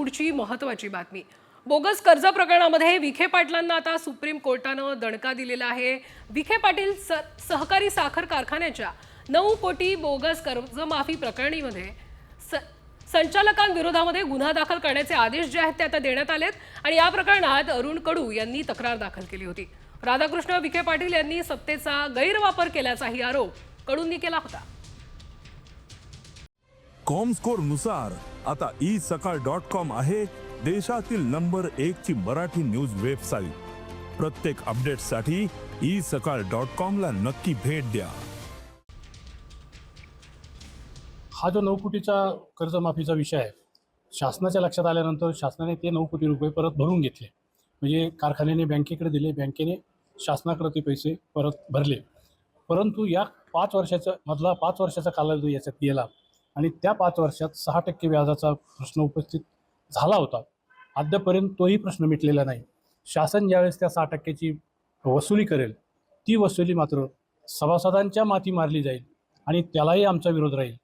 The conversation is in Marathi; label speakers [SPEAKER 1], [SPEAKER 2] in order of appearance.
[SPEAKER 1] पुढची महत्त्वाची बातमी. बोगस कर्ज प्रकरणामध्ये विखे पाटलांना आता सुप्रीम कोर्टानं दणका दिलेला आहे. विखे पाटील स- सहकारी साखर कारखान्याच्या नऊ कोटी बोगस कर्जमाफी प्रकरणीमध्ये स- संचालकांविरोधामध्ये गुन्हा दाखल करण्याचे आदेश जे आहेत ते आता देण्यात आलेत आणि या प्रकरणात अरुण कडू यांनी तक्रार दाखल केली होती. राधाकृष्ण विखे पाटील यांनी सत्तेचा गैरवापर केल्याचाही आरोप कडूंनी केला होता.
[SPEAKER 2] कॉमस्कोरनुसार आता ई सकाळ डॉट कॉम आहे देशातील नंबर एक ची मराठी न्यूज वेबसाईट. प्रत्येक अपडेटसाठी ई सकाळ डॉट कॉम ला नक्की भेट द्या.
[SPEAKER 3] हा जो नऊ कोटीचा कर्जमाफीचा विषय आहे शासनाच्या लक्षात आल्यानंतर शासनाने ते नऊ कोटी रुपये परत भरून घेतले. म्हणजे कारखान्याने बँकेकडे दिले बँकेने शासनाकडे ते पैसे परत भरले. परंतु या पाच वर्षाचा मधला पाच वर्षाचा कालावधी याच्यात गेला. आणि त्या पाच वर्षात सहा टक्के व्याजाचा प्रश्न उपस्थित झाला होता. अद्यापर्यंत तोही प्रश्न मिटलेला नाही. शासन ज्यावेळेस त्या सहा टक्क्याची वसुली करेल ती वसुली मात्र सभासदांच्या माती मारली जाईल आणि त्यालाही आमचा विरोध राहील.